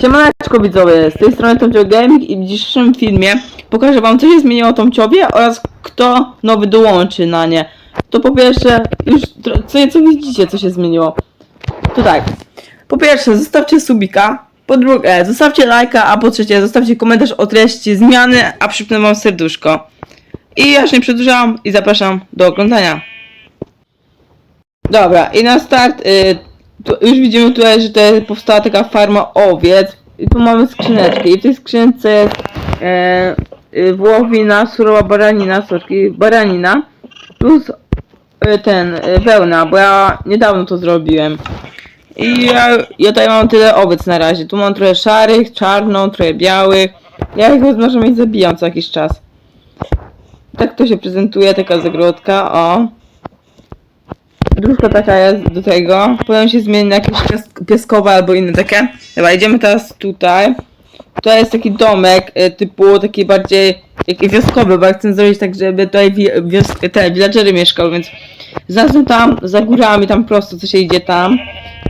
Siemaneczko widzowie, z tej strony Tomcio Gaming i w dzisiejszym filmie pokażę wam co się zmieniło Tomciowie oraz kto nowy dołączy na nie. To po pierwsze, już co nieco widzicie co się zmieniło. To tak, po pierwsze zostawcie subika, po drugie zostawcie lajka, a po trzecie zostawcie komentarz o treści zmiany, a przypnę wam serduszko. I ja już nie przedłużam i zapraszam do oglądania. Dobra, i na start y, tu, już widzimy tutaj, że tutaj powstała taka farma owiec. I tu mamy skrzyneczki. I w tej skrzynce jest e, y, wołowina, surowa baranina, sorki, baranina. Plus y, ten, y, wełna, bo ja niedawno to zrobiłem. I ja, ja tutaj mam tyle owiec na razie. Tu mam trochę szarych, czarną, trochę białych. Ja ich rozmnażam i zabijam co jakiś czas. Tak to się prezentuje, taka zagrodka, o. Dróżka taka jest do tego. Potem się zmieni na jakieś pies- pieskowe albo inne takie. Dobra, idziemy teraz tutaj. To jest taki domek y, typu taki bardziej taki wioskowy, bo chcę zrobić tak, żeby tutaj wi- wios- te villagery mieszkały, więc znalazłem tam za górami, tam prosto co się idzie tam.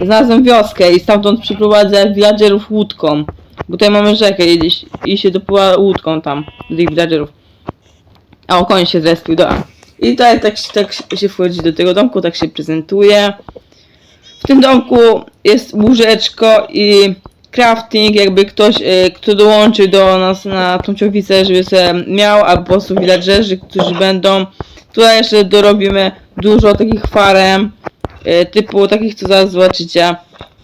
Znalazłem wioskę i stamtąd przyprowadzę villagerów łódką. Bo tutaj mamy rzekę jedziesz i się dopływa łódką tam do tych villagerów. A o koń się zrespił, dobra. I tak, tak, tak się wchodzi do tego domku, tak się prezentuje. W tym domku jest łóżeczko i crafting, jakby ktoś, e, kto dołączy do nas na tą ciągwicę, żeby sobie miał, albo po prostu villagerzy, którzy będą. Tutaj jeszcze dorobimy dużo takich farem, e, typu takich, co zaraz zobaczycie.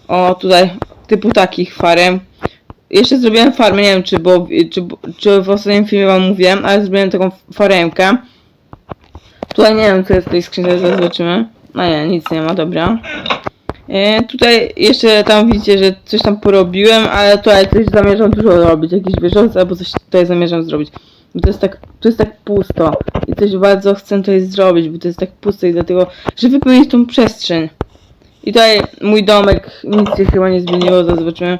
O, tutaj, typu takich farem. Jeszcze zrobiłem farmę, nie wiem czy, było, czy, czy w ostatnim filmie wam mówiłem, ale zrobiłem taką faremkę. Tutaj nie wiem co jest w tej skrzynce, zobaczymy. No nie, nic nie ma, dobra. E, tutaj jeszcze tam widzicie, że coś tam porobiłem, ale tutaj coś zamierzam dużo robić, jakiś wieżowiec albo coś tutaj zamierzam zrobić. Bo to jest tak, to jest tak pusto i coś bardzo chcę tutaj zrobić, bo to jest tak pusto i dlatego, żeby wypełnić tą przestrzeń. I tutaj mój domek, nic się chyba nie zmieniło, zobaczymy.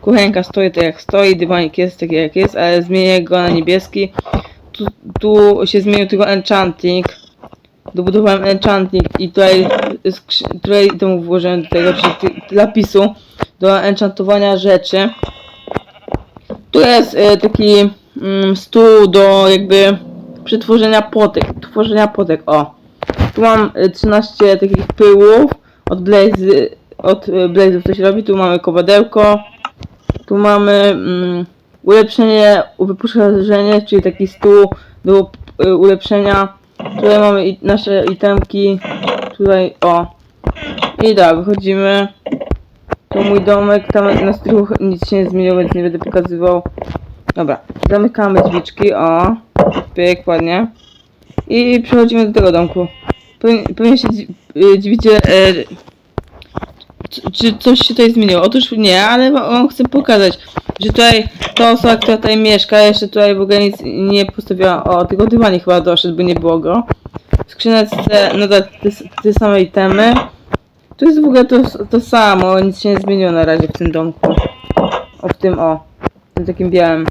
Kuchenka stoi tak jak stoi, dywanik jest taki jak jest, ale zmienię go na niebieski. Tu, tu się zmienił tylko enchanting. Dobudowałem enchanting i tutaj, tutaj temu włożyłem do tego, czyli lapisu do enchantowania rzeczy. Tu jest e, taki mm, stół do jakby przetworzenia potek, tworzenia potek, o. Tu mam e, 13 takich pyłów od Blaze, od e, coś robi, tu mamy kowadełko, tu mamy mm, ulepszenie, wyposażenie, czyli taki stół do y, ulepszenia. Tutaj mamy i nasze itemki. Tutaj, o. I tak, wychodzimy. To mój domek, tam na strychu nic się nie zmieniło, więc nie będę pokazywał. Dobra, zamykamy drzwiczki, o. Pyk, ładnie. I przechodzimy do tego domku. Pewnie się y, dziwicie, e, czy- coś się tutaj zmieniło? Otóż nie, ale wam chcę pokazać, że tutaj ta osoba, która tutaj mieszka, jeszcze tutaj w ogóle nic nie postawiła, o, tylko dywanie chyba doszedł, bo nie było go. W skrzyneczce nadal te, te same itemy. To jest w ogóle to, to samo, nic się nie zmieniło na razie w tym domku. O, w tym, o, w tym takim białym.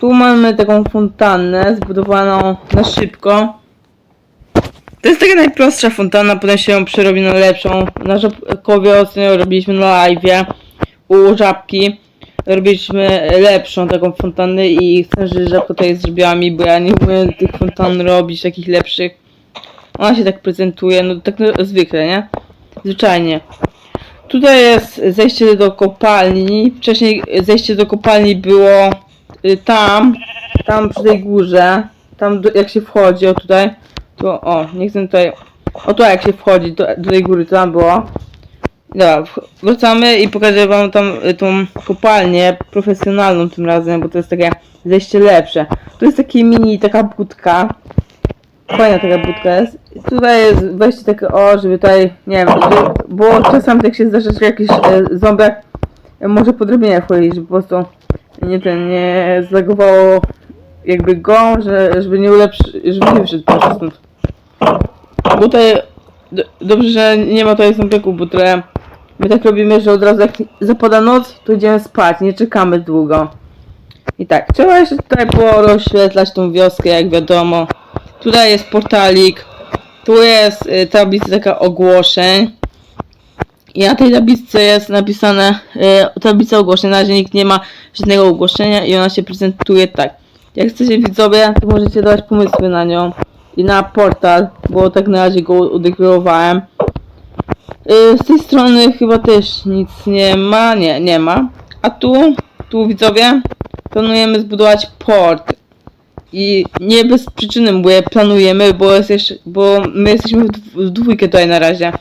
Tu mamy taką fontannę zbudowaną na szybko. To jest taka najprostsza fontanna, potem się ją przerobi na lepszą. Na Żabkowie ostatnio robiliśmy na live u Żabki. Robiliśmy lepszą taką fontannę i chcę, że Żabka tutaj zrobiła mi, bo ja nie umiem tych fontan robić, takich lepszych. Ona się tak prezentuje, no tak no, zwykle, nie? Zwyczajnie. Tutaj jest zejście do kopalni. Wcześniej zejście do kopalni było y, tam, tam przy tej górze. Tam do, jak się wchodzi, o tutaj. To o, nie chcę tutaj. O tu jak się wchodzi do, do tej góry, to tam było. Dobra, wracamy i pokażę wam tam y, tą kopalnię profesjonalną tym razem, bo to jest takie zejście lepsze. Tu jest taki mini, taka budka. Fajna taka budka jest. I tutaj jest wejście takie o, żeby tutaj, nie wiem, żeby, bo czasami tak się zdarza, że jakiś e, ząbek e, może po drabinie wchodzić, żeby po prostu nie ten, nie zlagowało jakby go, że, żeby nie ulepszy, żeby nie wyszedł po prostu stąd. Bo tutaj, d- dobrze, że nie ma tutaj ząbeków, bo tutaj my tak robimy, że od razu jak zapada noc, to idziemy spać, nie czekamy długo. I tak, trzeba jeszcze tutaj porozświetlać tą wioskę, jak wiadomo. Tutaj jest portalik, tu jest y, tablica taka ogłoszeń. I na tej tabliczce jest napisane e, tablica ogłoszeń. Na razie nikt nie ma żadnego ogłoszenia i ona się prezentuje tak. Jak chcecie widzowie, to możecie dawać pomysły na nią i na portal, bo tak na razie go udeklarowałem. Y, Z tej strony chyba też nic nie ma, nie, nie ma. A tu, tu widzowie, planujemy zbudować port. I nie bez przyczyny planujemy, bo, jest jeszcze, bo my jesteśmy w, dw- w dwójkę tutaj na razie.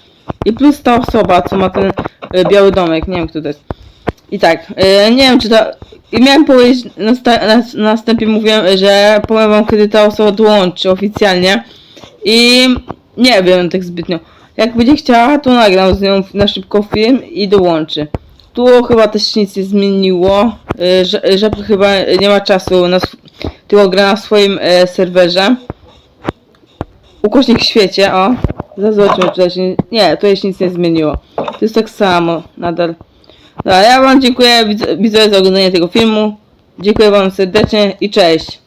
I plus ta osoba, co ma ten y, biały domek, nie wiem kto to jest. I tak, y, nie wiem czy ta... I miałem powiedzieć, na, na, na następie mówiłem, że powiem wam kiedy ta osoba dołączy oficjalnie. I nie wiem tak zbytnio. Jak będzie chciała, to nagram z nią na szybko film i dołączy. Tu chyba też nic nie zmieniło, y, że, że chyba nie ma czasu na tylko gra na swoim e, serwerze. Ukośnik w świecie, o. Zobaczmy, czy się... Nie, to się nic nie zmieniło. To jest tak samo, nadal. Dobra, ja wam dziękuję widz- widzowie za oglądanie tego filmu. Dziękuję wam serdecznie i cześć.